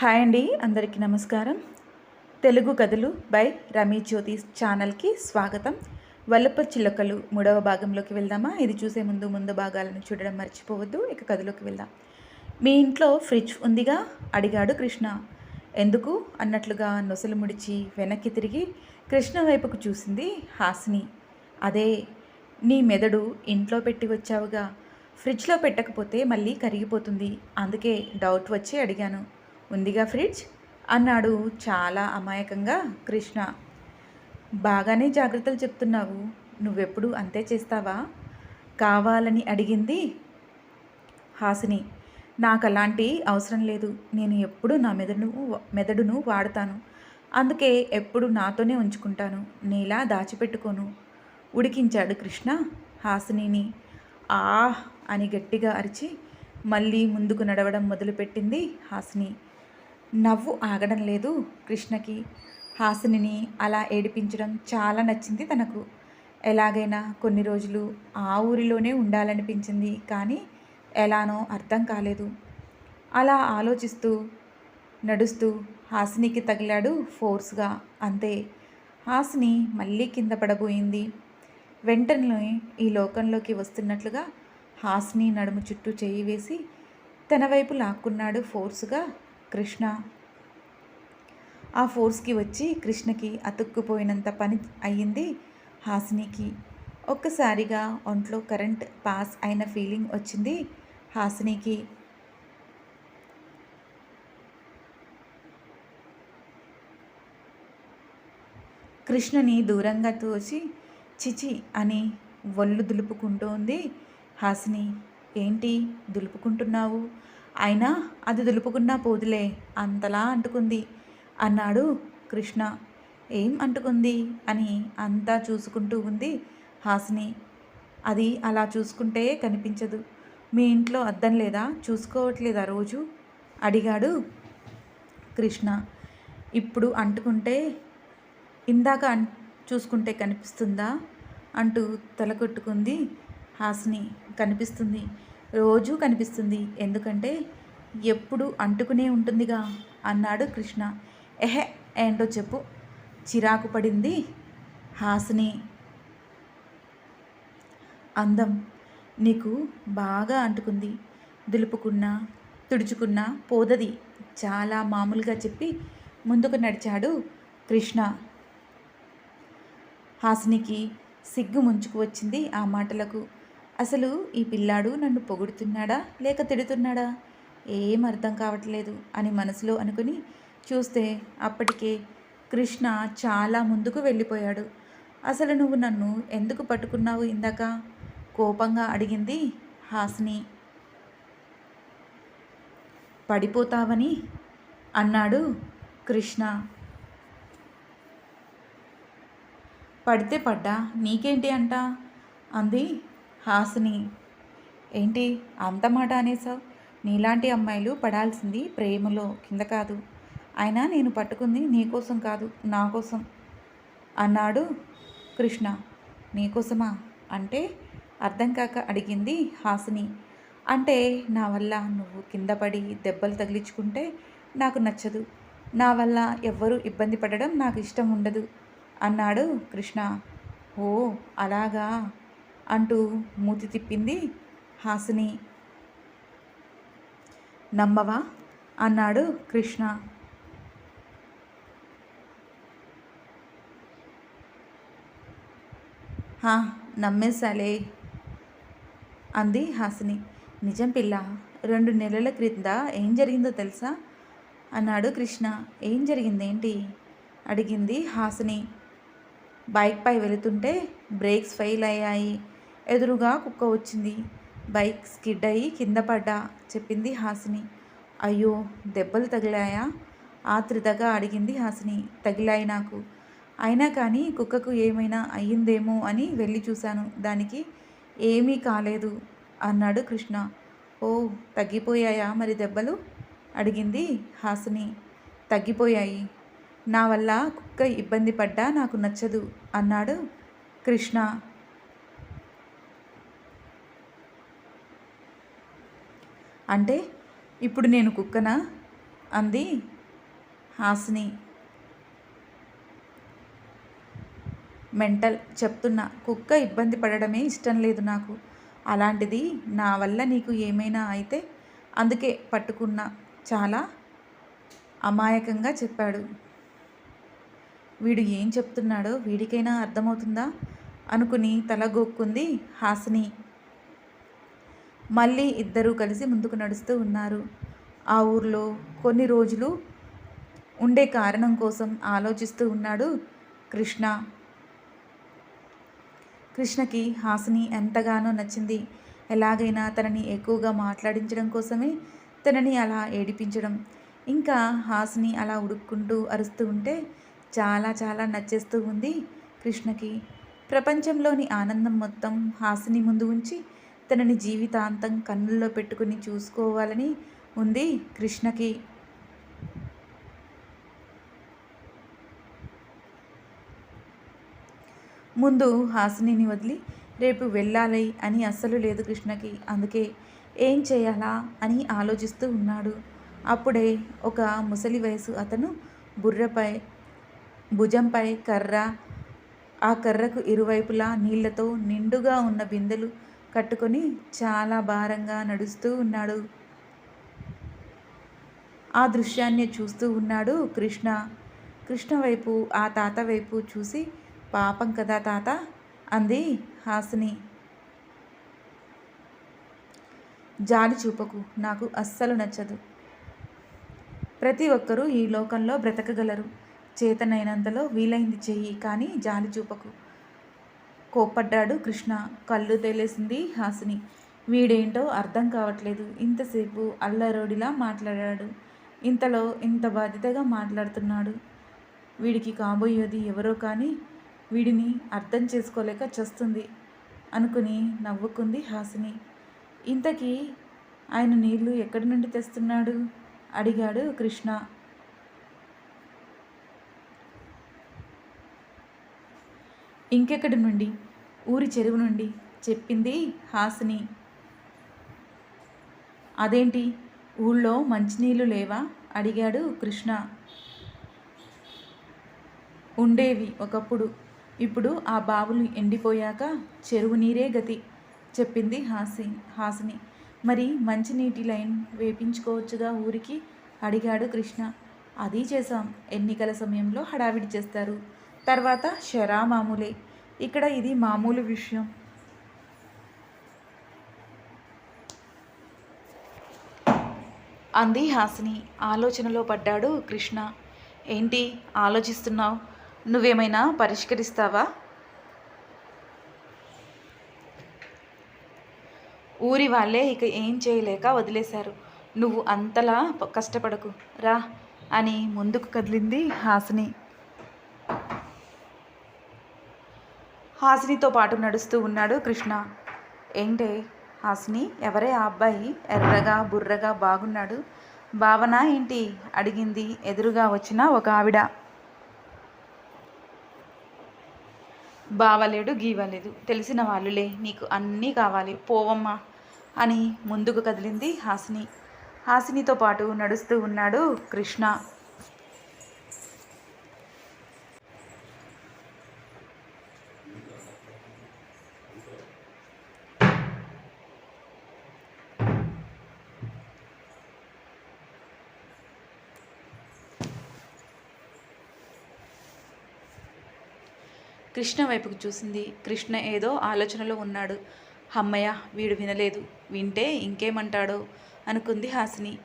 Hi అండి అందరికీ నమస్కారం. తెలుగు కథలు బై రమీ జ్యోతి ఛానల్కి స్వాగతం. వల్లప చిలకలు మూడవ భాగంలోకి వెళ్దామా? ఇది చూసే ముందు ముందు భాగాలను చూడడం మర్చిపోవద్దు ఇక కథలోకి వెళ్దాం. మీ ఇంట్లో ఫ్రిడ్జ్ ఉందిగా? అడిగాడు కృష్ణ. ఎందుకు? అన్నట్లుగా నొసలు ముడిచి వెనక్కి తిరిగి కృష్ణ వైపుకు చూసింది హాసిని. అదే నీ మెదడు ఇంట్లో పెట్టి వచ్చావుగా. ఫ్రిడ్జ్లో పెట్టకపోతే మళ్ళీ కరిగిపోతుంది. అందుకే డౌట్ వచ్చి అడిగాను. ఉందిగా ఫ్రిడ్జ్? అన్నాడు చాలా అమాయకంగా కృష్ణ. బాగానే జాగ్రత్తలు చెప్తున్నావు. నువ్వెప్పుడు అంతే చేస్తావా? కావాలని అడిగింది హాసిని. నాకు అలాంటి అవసరం లేదు. నేను ఎప్పుడు నా మెదడును మెదడును వాడతాను. అందుకే ఎప్పుడు నాతోనే ఉంచుకుంటాను. నీలా దాచిపెట్టుకోను. ఉడికించాడు కృష్ణ హాసినిని. ఆహ్ అని గట్టిగా అరిచి మళ్ళీ ముందుకు నడవడం మొదలుపెట్టింది హాసిని. నవ్వు ఆగడం లేదు కృష్ణకి. హాసినిని అలా ఏడిపించడం చాలా నచ్చింది తనకు. ఎలాగైనా కొన్ని రోజులు ఆ ఊరిలోనే ఉండాలనిపించింది కానీ ఎలానో అర్థం కాలేదు. అలా ఆలోచిస్తూ నడుస్తూ హాసినికి తగిలాడు ఫోర్స్గా. అంతే. హాసిని మళ్ళీ కింద పడబోయింది. వెంటనే ఈ లోకంలోకి వస్తున్నట్లుగా హాసిని నడుము చుట్టూ చేయి వేసి తన వైపు లాక్కున్నాడు ఫోర్స్గా. కృష్ణ. ఆ ఫోర్స్కి వచ్చి కృష్ణకి అతుక్కుపోయినంత పని అయ్యింది హాసినికి. ఒక్కసారిగా ఒంట్లో కరెంట్ పాస్ అయిన ఫీలింగ్ వచ్చింది హాసినికి. కృష్ణని దూరంగా తోచి చిచి అని ఒళ్ళు దులుపుకుంటోంది హాసిని. ఏంటి? దులుపుకుంటున్నావు? అయినా అది దులుపుకున్నా పోదులే అంతలా అంటుకుంది. అన్నాడు కృష్ణ. ఏం అంటుకుంది? అని అంతా చూసుకుంటూ ఉంది హాసిని. అది అలా చూసుకుంటే కనిపించదు. మీ ఇంట్లో అద్దం లేదా? చూసుకోవట్లేదా రోజు? అడిగాడు కృష్ణ. ఇప్పుడు అంటుకుంటే ఇందాక అన్ చూసుకుంటే కనిపిస్తుందా? అంటూ తల కొట్టుకుంది హాసిని. కనిపిస్తుంది. రోజూ కనిపిస్తుంది. ఎందుకంటే ఎప్పుడు అంటుకునే ఉంటుందిగా అన్నాడు కృష్ణ. ఎహె ఏంటో చెప్పు. చిరాకు పడింది హాసిని. అందం నీకు బాగా అంటుకుంది. దులుపుకున్నా తుడుచుకున్నా పోదది. చాలా మామూలుగా చెప్పి ముందుకు నడిచాడు కృష్ణ. హాసినికి సిగ్గు ముంచుకు వచ్చింది ఆ మాటలకు. అసలు ఈ పిల్లాడు నన్ను పొగుడుతున్నాడా? లేక తిడుతున్నాడా? ఏం అర్థం కావట్లేదు అని మనసులో అనుకుని చూస్తే అప్పటికే కృష్ణ చాలా ముందుకు వెళ్ళిపోయాడు. అసలు నువ్వు నన్ను ఎందుకు పట్టుకున్నావు ఇందాక? కోపంగా అడిగింది హాసిని. పడిపోతావని? అన్నాడు కృష్ణ. పడితే పడ్డా? నీకేంటి అంట? అంది హాసిని. ఏంటి? అంత మాట అనేసావు నీలాంటి అమ్మాయిలు పడాల్సింది ప్రేమలో కింద కాదు. అయినా నేను పట్టుకుంది నీకోసం కాదు నా కోసం. అన్నాడు కృష్ణ. నీకోసమా అంటే అర్థం కాక అడిగింది హాసిని. అంటే నా వల్ల నువ్వు కింద పడి దెబ్బలు తగిలించుకుంటే నాకు నచ్చదు. నా వల్ల ఎవ్వరూ ఇబ్బంది పడడం నాకు ఇష్టం ఉండదు అన్నాడు కృష్ణ. ఓ అలాగా? అంటూ మూతి తిప్పింది హాసిని. నమ్మవా? అన్నాడు కృష్ణ. హా నమ్మేశాలే అంది హాసిని. నిజం పిల్ల రెండు నెలల క్రింద ఏం జరిగిందో తెలుసా? అన్నాడు కృష్ణ. ఏం జరిగింది ఏంటి అడిగింది హాసిని. బైక్పై వెళుతుంటే బ్రేక్స్ ఫెయిల్ అయ్యాయి. ఎదురుగా కుక్క వచ్చింది. బైక్ స్కిడ్ అయ్యి కింద పడ్డా చెప్పింది హాసిని. అయ్యో దెబ్బలు తగిలాయా? ఆత్రితగా అడిగింది హాసిని. తగిలాయి నాకు. అయినా కానీ కుక్కకు ఏమైనా అయ్యిందేమో అని వెళ్ళి చూశాను. దానికి ఏమీ కాలేదు అన్నాడు కృష్ణ. ఓ తగ్గిపోయాయా మరి దెబ్బలు? అడిగింది హాసిని. తగ్గిపోయాయి. నా వల్ల కుక్క ఇబ్బంది పడ్డా నాకు నచ్చదు అన్నాడు కృష్ణ. అంటే ఇప్పుడు నేను కుక్కనా? అంది హాసిని. మెంటల్ చెప్తున్నా కుక్క ఇబ్బంది పడడమే ఇష్టం లేదు నాకు. అలాంటిది నా వల్ల నీకు ఏమైనా అయితే అందుకే పట్టుకున్నా చాలా అమాయకంగా చెప్పాడు. వీడు ఏం చెప్తున్నాడో వీడికైనా అర్థమవుతుందా? అనుకుని తల గోక్కుంది హాసిని. మళ్ళీ ఇద్దరూ కలిసి ముందుకు నడుస్తూ ఉన్నారు. ఆ ఊర్లో కొన్ని రోజులు ఉండే కారణం కోసం ఆలోచిస్తూ ఉన్నాడు కృష్ణ. కృష్ణకి హాసిని ఎంతగానో నచ్చింది. ఎలాగైనా తనని ఎక్కువగా మాట్లాడించడం కోసమే తనని అలా ఏడిపించడం. ఇంకా హాసిని అలా ఉడుక్కుంటూ అరుస్తూ ఉంటే చాలా చాలా నచ్చేస్తూ ఉంది కృష్ణకి. ప్రపంచంలోని ఆనందం మొత్తం హాసిని ముందు ఉంచి తనని జీవితాంతం కన్నుల్లో పెట్టుకుని చూసుకోవాలని ఉంది కృష్ణకి. ముందు హాసినిని వదిలి రేపు వెళ్ళాలి అని అస్సలు లేదు కృష్ణకి. అందుకే ఏం చేయాలా అని ఆలోచిస్తూ ఉన్నాడు. అప్పుడే ఒక ముసలి వయసు అతను బుర్రపై భుజంపై కర్ర. ఆ కర్రకు ఇరువైపులా నీళ్ళతో నిండుగా ఉన్న బిందెలు కట్టుకొని చాలా భారంగా నడుస్తూ ఉన్నాడు. ఆ దృశ్యాన్ని చూస్తూ ఉన్నాడు కృష్ణ. కృష్ణ వైపు ఆ తాత వైపు చూసి పాపం కదా తాత అంది హాసిని. జాలి చూపకు నాకు అస్సలు నచ్చదు. ప్రతి ఒక్కరూ ఈ లోకంలో బ్రతకగలరు. చేతనైనంతలో వీలైంది చెయ్యి కానీ జాలి చూపకు. కోప్పడ్డాడు కృష్ణ. కళ్ళు తేలేసింది హాసిని. వీడేంటో అర్థం కావట్లేదు. ఇంతసేపు అల్లరోడిలా మాట్లాడాడు. ఇంతలో ఇంత బాధ్యతగా మాట్లాడుతున్నాడు. వీడికి కాబోయేది ఎవరో కానీ వీడిని అర్థం చేసుకోలేక చస్తుంది అనుకుని నవ్వుకుంది హాసిని. ఇంతకీ ఆయన నీళ్ళు ఎక్కడి నుండి తెస్తున్నాడు? అడిగాడు కృష్ణ. ఇంకెక్కడి నుండి? ఊరి చెరువు నుండి చెప్పింది హాసిని. అదేంటి? ఊళ్ళో మంచినీళ్ళు లేవా? అడిగాడు కృష్ణ. ఉండేవి ఒకప్పుడు. ఇప్పుడు ఆ బావులు ఎండిపోయాక చెరువు నీరే గతి చెప్పింది హాసి హాసిని. మరి మంచినీటి లైన్ వేపించుకోవచ్చుగా ఊరికి? అడిగాడు కృష్ణ. అది చేశాం. ఎన్నికల సమయంలో హడావిడి చేస్తారు. తర్వాత షరా మామూలే. ఇక్కడ ఇది మామూలు విషయం. అంది హాసిని. ఆలోచనలో పడ్డాడు కృష్ణ. ఏంటి ఆలోచిస్తున్నావు? నువ్వేమైనా పరిష్కరిస్తావా? ఊరి వాళ్ళే ఇక ఏం చేయలేక వదిలేశారు. నువ్వు అంతలా కష్టపడకు. రా అని ముందుకు కదిలింది హాసిని. హాసినితో పాటు నడుస్తూ ఉన్నాడు కృష్ణ. ఏంటే? హాసిని ఎవరే ఆ అబ్బాయి? ఎర్రగా బుర్రగా బాగున్నాడు. భావన ఏంటి? అడిగింది ఎదురుగా వచ్చిన ఒక ఆవిడ. బావలేడు గీవలేదు. తెలిసిన వాళ్ళులే నీకు అన్నీ కావాలి. పోవమ్మా అని ముందుకు కదిలింది హాసిని. హాసినితో పాటు నడుస్తూ ఉన్నాడు కృష్ణ. కృష్ణ వైపుకు చూసింది. కృష్ణ ఏదో ఆలోచనలో ఉన్నాడు. అమ్మయ్య వీడు వినలేదు. వింటే ఇంకేమంటాడో? అనుకుంది హాసిని.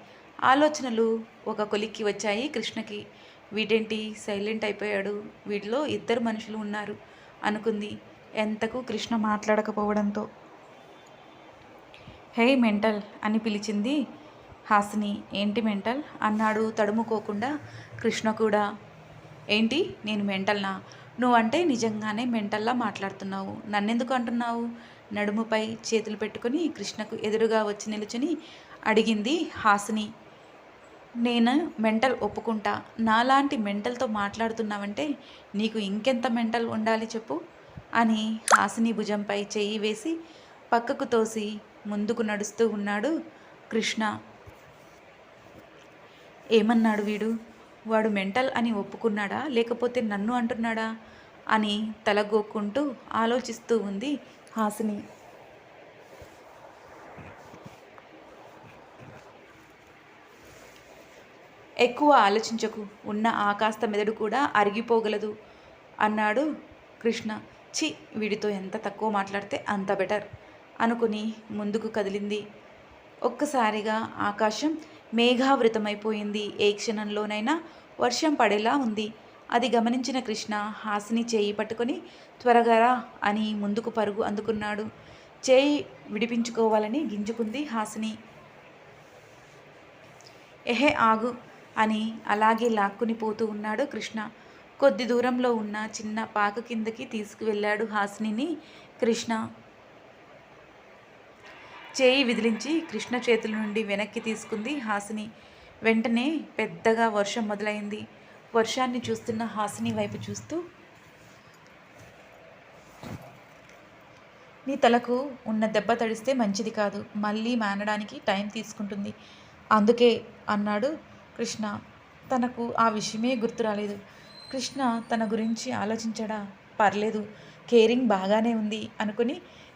ఆలోచనలు ఒక కొలిక్కి వచ్చాయి కృష్ణకి. వీటేంటి సైలెంట్ అయిపోయాడు. వీటిలో ఇద్దరు మనుషులు ఉన్నారు అనుకుంది ఎంతకు కృష్ణ మాట్లాడకపోవడంతో. హే మెంటల్ అని పిలిచింది హాసిని. ఏంటి మెంటల్? అన్నాడు తడుముకోకుండా కృష్ణ కూడా. ఏంటి? నేను మెంటల్నా? నువ్వంటే నిజంగానే మెంటల్లా మాట్లాడుతున్నావు. నన్నెందుకు అంటున్నావు? నడుముపై చేతులు పెట్టుకుని కృష్ణకు ఎదురుగా వచ్చి నిలుచుని అడిగింది హాసిని. నేను మెంటల్ ఒప్పుకుంటా. నాలాంటి మెంటల్తో మాట్లాడుతున్నావంటే నీకు ఇంకెంత మెంటల్ ఉండాలి చెప్పు అని హాసిని భుజంపై చెయ్యి వేసి పక్కకు తోసి ముందుకు నడుస్తూ ఉన్నాడు కృష్ణ. ఏమన్నాడు వీడు? వాడు మెంటల్ అని ఒప్పుకున్నాడా? లేకపోతే నన్ను అంటున్నాడా? అని తలగోక్కుంటూ ఆలోచిస్తూ ఉంది హాసిని. ఎక్కువ ఆలోచించకు ఉన్న ఆకాస్త మెదడు కూడా అరిగిపోగలదు అన్నాడు కృష్ణ. చి వీడితో ఎంత తక్కువ మాట్లాడితే అంత బెటర్ అనుకుని ముందుకు కదిలింది. ఒక్కసారిగా ఆకాశం మేఘావృతమైపోయింది. ఏ క్షణంలోనైనా వర్షం పడేలా ఉంది. అది గమనించిన కృష్ణ హాసిని చేయి పట్టుకొని త్వరగా రా అని ముందుకు పరుగు అందుకున్నాడు. చేయి విడిపించుకోవాలని గింజుకుంది హాసిని. ఎహే ఆగు అని అలాగే లాక్కుని పోతూ ఉన్నాడు కృష్ణ. కొద్ది దూరంలో ఉన్న చిన్న పాక కిందకి తీసుకువెళ్ళాడు హాసినిని. కృష్ణ చేయి విదిలించి కృష్ణ చేతుల నుండి వెనక్కి తీసుకుంది హాసిని. వెంటనే పెద్దగా వర్షం మొదలైంది. వర్షాన్ని చూస్తున్న హాసిని వైపు చూస్తూ నీ తలకు ఉన్న దెబ్బ తడిస్తే మంచిది కాదు. మళ్ళీ మానడానికి టైం తీసుకుంటుంది. అందుకే అన్నాడు కృష్ణ. తనకు ఆ విషయమే గుర్తు రాలేదు. కృష్ణ తన గురించి ఆలోచించడా? పర్లేదు. కేరింగ్ బాగానే ఉంది అనుకుని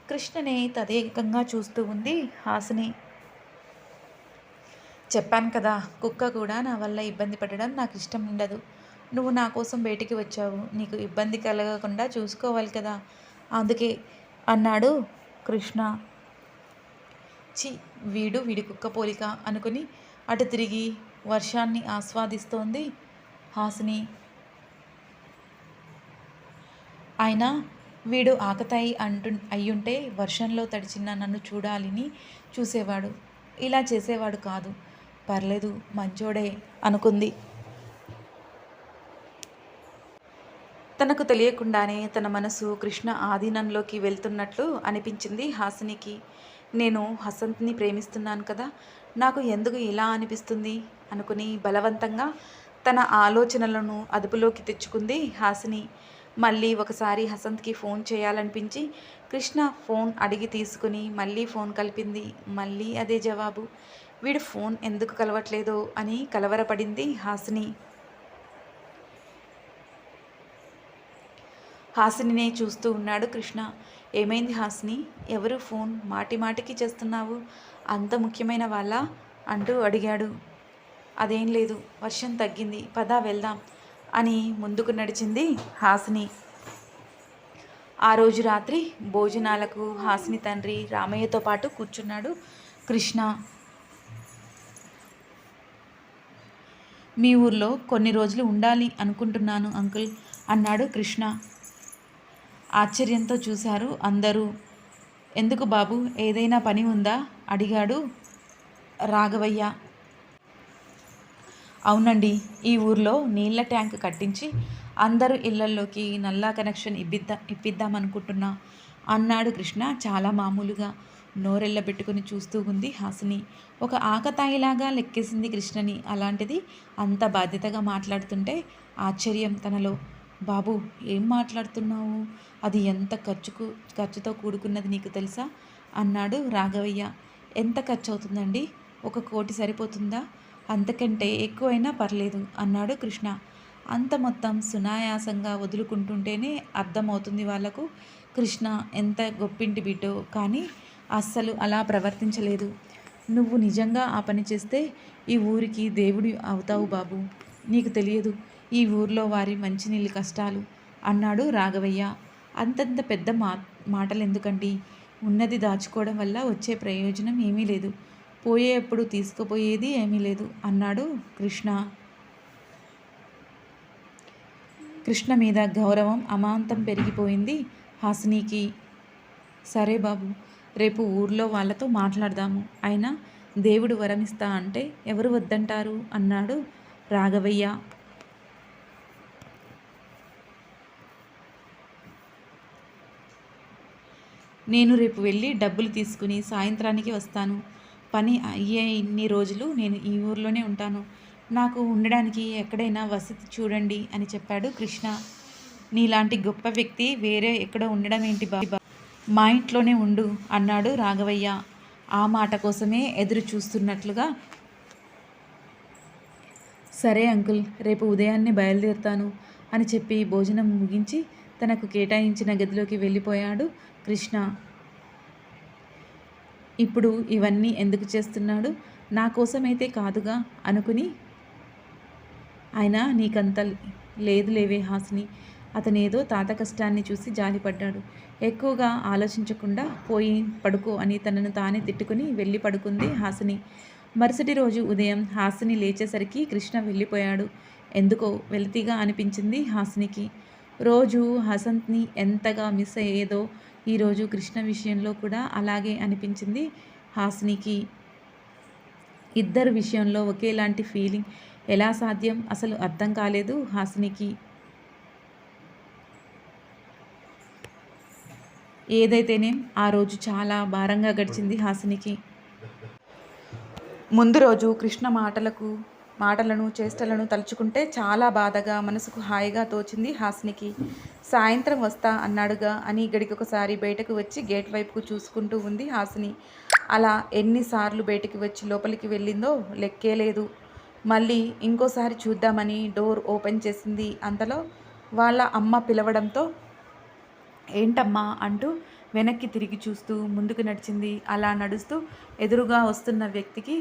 కృష్ణనే తదేకంగా చూస్తూ ఉంది హాసిని. చెప్పాను కదా కుక్క కూడా నా వల్ల ఇబ్బంది పడడం నాకు ఇష్టం ఉండదు. నువ్వు నా కోసం బయటికి వచ్చావు నీకు ఇబ్బంది కలగకుండా చూసుకోవాలి కదా. అందుకే అన్నాడు కృష్ణ. చి వీడు వీడి కుక్క పోలిక అనుకుని అటు తిరిగి వర్షాన్ని ఆస్వాదిస్తోంది హాసిని. ఆయన వీడు ఆకతాయి అంటు అయ్యుంటే వర్షంలో తడిచిన నన్ను చూడాలని చూసేవాడు. ఇలా చేసేవాడు కాదు. పర్లేదు మంచోడే అనుకుంది. తనకు తెలియకుండానే తన మనసు కృష్ణ ఆధీనంలోకి వెళ్తున్నట్లు అనిపించింది హాసినికి. నేను హసంత్ని ప్రేమిస్తున్నాను కదా నాకు ఎందుకు ఇలా అనిపిస్తుంది? అనుకుని బలవంతంగా తన ఆలోచనలను అదుపులోకి తెచ్చుకుంది హాసిని. మళ్ళీ ఒకసారి హసంత్కి ఫోన్ చేయాలనిపించి కృష్ణ ఫోన్ అడిగి తీసుకుని మళ్ళీ ఫోన్ కలిపింది. మళ్ళీ అదే జవాబు. వీడు ఫోన్ ఎందుకు కలవట్లేదో అని కలవరపడింది హాసిని. హాసినినే చూస్తూ ఉన్నాడు కృష్ణ. ఏమైంది హాసిని? ఎవరు ఫోన్ మాటి మాటికి చేస్తున్నావు? అంత ముఖ్యమైన వాళ్ళ? అంటూ అడిగాడు. అదేం లేదు. వర్షం తగ్గింది. పదా వెళ్దాం. అని ముందుకు నడిచింది హాసిని. ఆ రోజు రాత్రి భోజనాలకు హాసిని తండ్రి రామయ్యతో పాటు కూర్చున్నాడు కృష్ణ. మీ ఊర్లో కొన్ని రోజులు ఉండాలి అనుకుంటున్నాను అంకుల్ అన్నాడు కృష్ణ. ఆశ్చర్యంతో చూశారు అందరూ. ఎందుకు బాబు ఏదైనా పని ఉందా? అడిగాడు రాఘవయ్య. అవునండి ఈ ఊర్లో నీళ్ళ ట్యాంక్ కట్టించి అందరూ ఇళ్ళల్లోకి నల్లా కనెక్షన్ ఇప్పిద్దా ఇప్పిద్దామనుకుంటున్నా అన్నాడు కృష్ణ చాలా మామూలుగా. నోరెళ్ళబెట్టుకుని చూస్తూ ఉంది హాసిని. ఒక ఆకతాయిలాగా లెక్కేసింది కృష్ణని. అలాంటిది అంత బాధ్యతగా మాట్లాడుతుంటే ఆశ్చర్యం తనలో. బాబు ఏం మాట్లాడుతున్నావు? అది ఎంత ఖర్చుకు ఖర్చుతో కూడుకున్నది నీకు తెలుసా? అన్నాడు రాఘవయ్య. ఎంత ఖర్చు అవుతుందండి ఒక కోటి సరిపోతుందా? అంతకంటే ఎక్కువైనా పర్లేదు అన్నాడు కృష్ణ. అంత మొత్తం సునాయాసంగా వదులుకుంటుంటేనే అర్థమవుతుంది వాళ్ళకు. కృష్ణ ఎంత గొప్పింటి బిడ్డో కానీ అస్సలు అలా ప్రవర్తించలేదు. నువ్వు నిజంగా ఆ పని చేస్తే ఈ ఊరికి దేవుడి అవుతావు బాబు. నీకు తెలియదు ఈ ఊర్లో వారి మంచినీళ్ళ కష్టాలు అన్నాడు రాఘవయ్య. అంతంత పెద్ద మా మాటలు ఎందుకండి ఉన్నది దాచుకోవడం వల్ల వచ్చే ప్రయోజనం ఏమీ లేదు. పోయేప్పుడు తీసుకుపోయేది ఏమీ లేదు. అన్నాడు కృష్ణ. కృష్ణ మీద గౌరవం అమాంతం పెరిగిపోయింది. హాసినికి సరే బాబు రేపు ఊర్లో వాళ్ళతో మాట్లాడదాము. అయినా దేవుడు వరమిస్తా అంటే ఎవరు వద్దంటారు? అన్నాడు రాఘవయ్య. నేను రేపు వెళ్ళి డబ్బులు తీసుకుని సాయంత్రానికి వస్తాను. పని అయ్యే ఇన్ని రోజులు నేను ఈ ఊర్లోనే ఉంటాను. నాకు ఉండడానికి ఎక్కడైనా వసతి చూడండి అని చెప్పాడు కృష్ణ. నీలాంటి గొప్ప వ్యక్తి వేరే ఎక్కడ ఉండడం ఏంటి బాబా మా ఇంట్లోనే ఉండు అన్నాడు రాఘవయ్య. ఆ మాట కోసమే ఎదురు చూస్తున్నట్లుగా. సరే అంకుల్ రేపు ఉదయాన్నే బయలుదేరుతాను అని చెప్పి భోజనం ముగించి తనకు కేటాయించిన గదిలోకి వెళ్ళిపోయాడు కృష్ణ. ఇప్పుడు ఇవన్నీ ఎందుకు చేస్తున్నాడు? నా కోసమైతే కాదుగా అనుకుని ఆయన నీకంత లేదు లేవే హాసిని. అతనేదో తాత కష్టాన్ని చూసి జాలిపడ్డాడు. ఎక్కువగా ఆలోచించకుండా పోయి పడుకో అని తనను తానే తిట్టుకుని వెళ్ళి పడుకుంది హాసిని. మరుసటి రోజు ఉదయం హాసిని లేచేసరికి కృష్ణ వెళ్ళిపోయాడు. ఎందుకో వెలితిగా అనిపించింది హాసినికి. రోజు హసంత్ని ఎంతగా మిస్ అయ్యేదో ఈరోజు కృష్ణ విషయంలో కూడా అలాగే అనిపించింది. హాస్నికి ఇద్దరు విషయంలో ఒకేలాంటి ఫీలింగ్ ఎలా సాధ్యం? అసలు అర్థం కాలేదు. హాస్నికి ఏదైతేనేం ఆ రోజు చాలా భారంగా గడిచింది హాసినికి. ముందు రోజు కృష్ణ మాటలకు మాటలను చేష్టలను తలుచుకుంటే చాలా బాధగా మనసుకు హాయిగా తోచింది హాసినికి. సాయంత్రం వస్తా అన్నాడుగా అని గడికి ఒకసారి బయటకు వచ్చి గేట్ వైపుకు చూసుకుంటూ ఉంది హాసిని. అలా ఎన్నిసార్లు బయటికి వచ్చి లోపలికి వెళ్ళిందో లెక్కే లేదు. మళ్ళీ ఇంకోసారి చూద్దామని డోర్ ఓపెన్ చేసింది అంతలో వాళ్ళ అమ్మ పిలవడంతో ఏంటమ్మా? అంటూ వెనక్కి తిరిగి చూస్తూ ముందుకు నడిచింది. అలా నడుస్తూ ఎదురుగా వస్తున్న వ్యక్తికి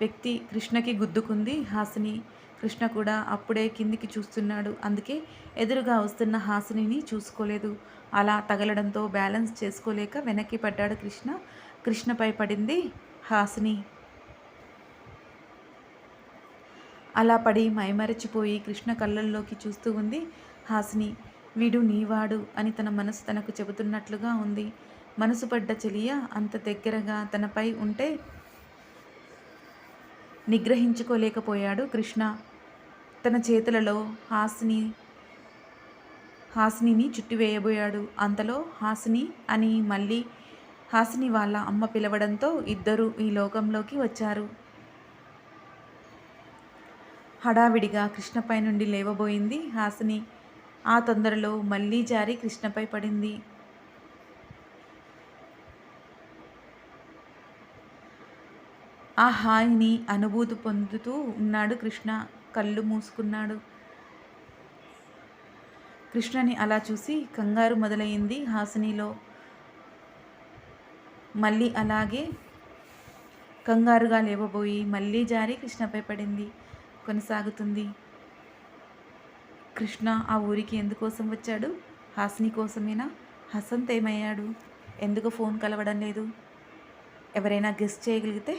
వ్యక్తి కృష్ణకి గుద్దుకుంది హాసిని. కృష్ణ కూడా అప్పుడే కిందికి చూస్తున్నాడు. అందుకే ఎదురుగా వస్తున్న హాసినిని చూసుకోలేదు. అలా తగలడంతో బ్యాలెన్స్ చేసుకోలేక వెనక్కి పడ్డాడు కృష్ణ. కృష్ణపై పడింది హాసిని. అలా పడి మైమరచిపోయి కృష్ణ కళ్ళల్లోకి చూస్తూ ఉంది హాసిని. వీడు నీవాడు అని తన మనసు తనకు చెబుతున్నట్లుగా ఉంది. మనసు పడ్డ చెలియ అంత దగ్గరగా తనపై ఉంటే నిగ్రహించుకోలేకపోయాడు కృష్ణ. తన చేతులలో హాసిని హాసినిని చుట్టివేయబోయాడు. అంతలో హాసిని అని మళ్ళీ హాసిని వాళ్ళ అమ్మ పిలవడంతో ఇద్దరు ఈ లోకంలోకి వచ్చారు. హడావిడిగా కృష్ణపై నుండి లేవబోయింది హాసిని. ఆ తొందరలో మళ్ళీ జారి కృష్ణపై పడింది. ఆ హాయిని అనుభూతి పొందుతూ ఉన్నాడు కృష్ణ. కళ్ళు మూసుకున్నాడు. కృష్ణని అలా చూసి కంగారు మొదలైంది హాసినిలో. మళ్ళీ అలాగే కంగారుగా లేవబోయి మళ్ళీ జారి కృష్ణపై పడింది. కొనసాగుతుంది. కృష్ణ ఆ ఊరికి ఎందుకోసం వచ్చాడు? హాసిని కోసమేనా? హసంత్ ఏమయ్యాడు ఎందుకు ఫోన్ కలవడం లేదు? ఎవరైనా గెస్ట్ చేయగలిగితే